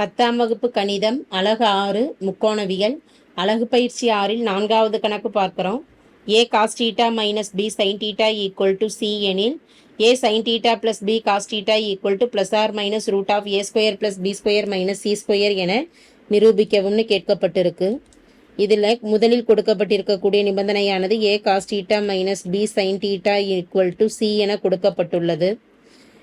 பத்தாம் வகுப்பு கணிதம் அழகு ஆறு முக்கோணவியல். அழகு பயிற்சி ஆறில் நான்காவது கணக்கு பார்க்குறோம். A cos theta minus B sin theta equal to C எனில் A sin theta plus B cos theta equal to plus or minus root of A square plus B square minus C square என நிரூபிக்கவும்னு கேட்கப்பட்டிருக்கு. இதில் முதலில் கொடுக்கப்பட்டிருக்கக்கூடிய நிபந்தனையானது A cos theta minus B sin theta equal to C என கொடுக்கப்பட்டுள்ளது.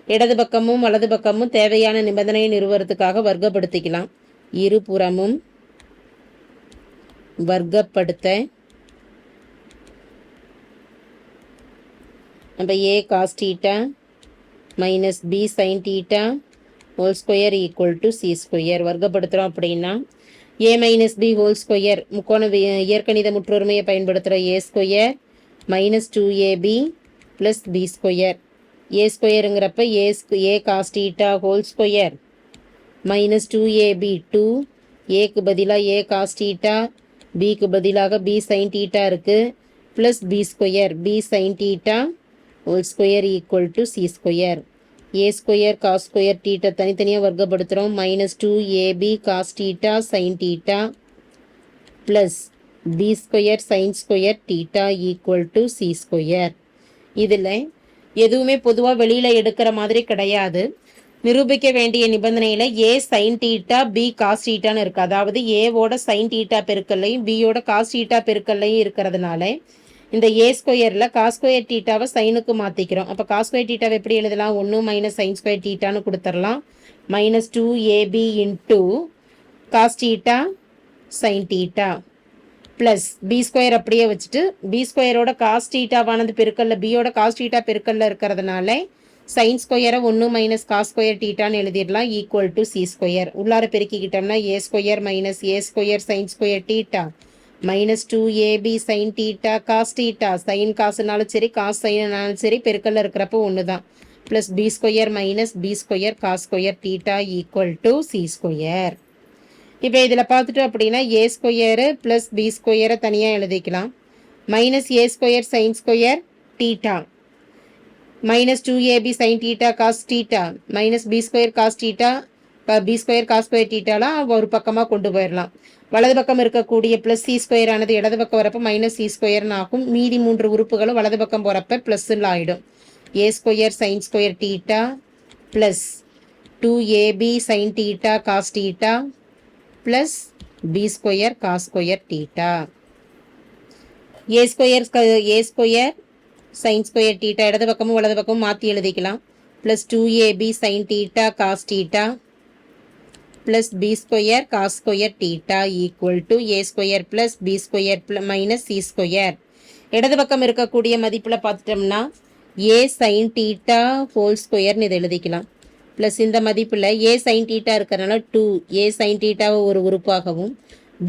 இடது பக்கமும் வலது பக்கமும் தேவையான நிபந்தனையை நிறுவறதுக்காக வர்க்கப்படுத்திக்கலாம். இருபுறமும் வர்க்கப்படுத்த. நம்ம A cos theta minus B sin theta whole square equal to C square வர்க்கப்படுத்துகிறோம் அப்படின்னா A minus B whole square முக்கோண வி- இயற்கணித முற்றொருமையை பயன்படுத்துகிற A square minus two A B plus B square A ஸ்கொயருங்கிறப்ப A A cos theta whole square minus two A B two ஏக்கு பதிலாக A cos theta பிக்கு பதிலாக பி சைன் டீட்டா இருக்குது plus B square B sin theta whole square equal to C square A square cos square theta தனித்தனியாக வர்க்கப்படுத்துகிறோம் minus two A B cos theta sin theta plus B square sin square theta equal to C square இதில் எதுவுமே பொதுவாக வெளியில் எடுக்கிற மாதிரி கிடையாது. நிரூபிக்க வேண்டிய நிபந்தனையில் A sin theta B cos டீட்டான்னு இருக்குது அதாவது ஏவோட சைன் டீட்டா பெருக்கல்லையும் பியோட காஸ் டீட்டா பெருக்கல்லையும் இருக்கிறதுனால இந்த ஏ ஸ்கொயரில் காஸ் ஸ்கொயர் டீட்டாவை சைனுக்கு மாற்றிக்கிறோம் அப்போ காஸ் ஸ்கொயர் டீட்டாவை எப்படி எழுதலாம்? ஒன்று மைனஸ் சைன் ஸ்கொயர் டீட்டான்னு கொடுத்துடலாம். Minus two A B into cos theta sin theta plus B square அப்படியே வச்சுட்டு பி ஸ்கொயரோட காஸ்ட் டீட்டாவானது பெருக்கல்ல பியோட காஸ்ட் டீட்டா பெருக்கல்ல இருக்கிறதுனால சைன் ஸ்கொயரை ஒன்று மைனஸ் காஸ் ஸ்கொயர் டீட்டான்னு எழுதிடலாம். ஈக்குவல் டு சி ஸ்கொயர் உள்ளார பெருக்கிக்கிட்டோம்னா A square minus A square sin square theta minus two A B sin theta cos theta sin காசுனாலும் சரி காஸ் சைனாலும் சரி பெருக்கல்ல இருக்கிறப்போ ஒன்று தான் plus B square minus B square cos square theta equal to C square இப்போ இதில் பார்த்துட்டோம் அப்படின்னா ஏ ஸ்கொயரு ப்ளஸ் பி ஸ்கொயரை தனியாக எழுதிக்கலாம். Minus A square sin square theta minus two A B sin theta cos theta minus B square cos theta B square cos square டீட்டாலாம் ஒரு பக்கமாக கொண்டு போயிடலாம் வலது பக்கம் இருக்கக்கூடிய ப்ளஸ் சி ஸ்கொயர் ஆனது இடது பக்கம் வரப்போ மைனஸ் சி ஸ்கொயர்னு ஆகும். மீதி மூன்று உறுப்புகளும் வலது பக்கம் போகிறப்ப ப்ளஸ்ன்னு ஆகிடும் A square sin square theta plus two A B sin theta cos theta plus B square cos square theta A square A square sin square theta இடது பக்கமும் வலது பக்கமும் மாற்றி எழுதிக்கலாம். Plus two A B sin theta cos theta plus B square cos square theta equal to A square plus B square minus C square இடது பக்கம் இருக்கக்கூடிய மதிப்பில் பார்த்துட்டோம்னா ஏ சைன் டீட்டா ஹோல் ஸ்கொயர்னு இதை எழுதிக்கலாம். ப்ளஸ் இந்த மதிப்பில் ஏ சைன் டீட்டா இருக்கிறனால டூ ஏ சைன் டீட்டாவை ஒரு உறுப்பாகவும்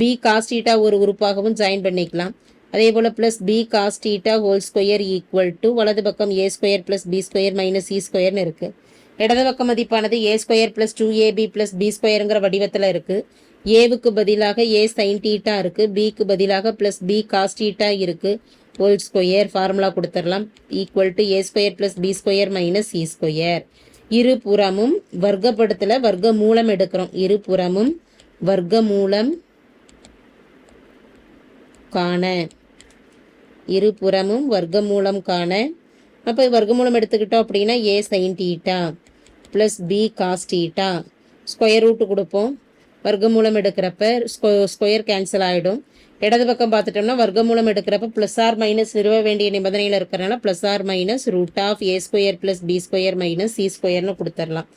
பி காஸ் டீட்டா ஒரு உறுப்பாகவும் ஜாயின் பண்ணிக்கலாம். அதே போல் plus B cos theta whole square equal to வலது பக்கம் A square plus B square minus E ஸ்கொயர்னு இருக்குது இடது பக்க மதிப்பானது A square plus two A B plus B ஸ்கொயருங்கிற வடிவத்தில் இருக்குது ஏவுக்கு பதிலாக ஏ சைன் டீட்டா இருக்குது பிக்கு பதிலாக ப்ளஸ் பி காஸ் டீட்டா இருக்குது ஹோல் ஸ்கொயர் ஃபார்முலா கொடுத்துடலாம். Equal to A square plus B square minus C square இருபுறமும் வர்க்கப்படுத்தல வர்க்க மூலம் எடுக்கிறோம். இருபுறமும் வர்க்க மூலம் காண. இருபுறமும் வர்க்க மூலம் காண. அப்போ வர்க்க மூலம் எடுத்துக்கிட்டோம் அப்படின்னா A sin theta plus B cos theta square root கொடுப்போம். வர்க்க மூலம் எடுக்கிறப்ப ஸ்கொ ஸ்கொயர் கேன்சல் ஆகிடும் இடது பக்கம் பார்த்துட்டோம்னா வர்க்கமூலம் எடுக்கிறப்ப ப்ளஸ் ஆர் மைனஸ் நிறுவ வேண்டிய நிபந்தனையில் இருக்கிறனால plus or minus root of A square plus B square minus C ஸ்கொயர்னு கொடுத்துடலாம்.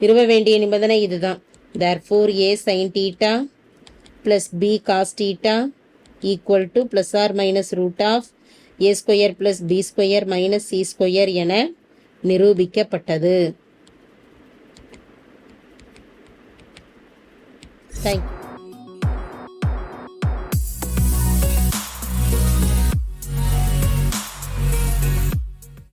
நிறுவ வேண்டிய நிபந்தனை இதுதான். Therefore A sin theta plus B cos theta equal to plus or minus root of A square plus B square minus C square என நிரூபிக்கப்பட்டது. Thank you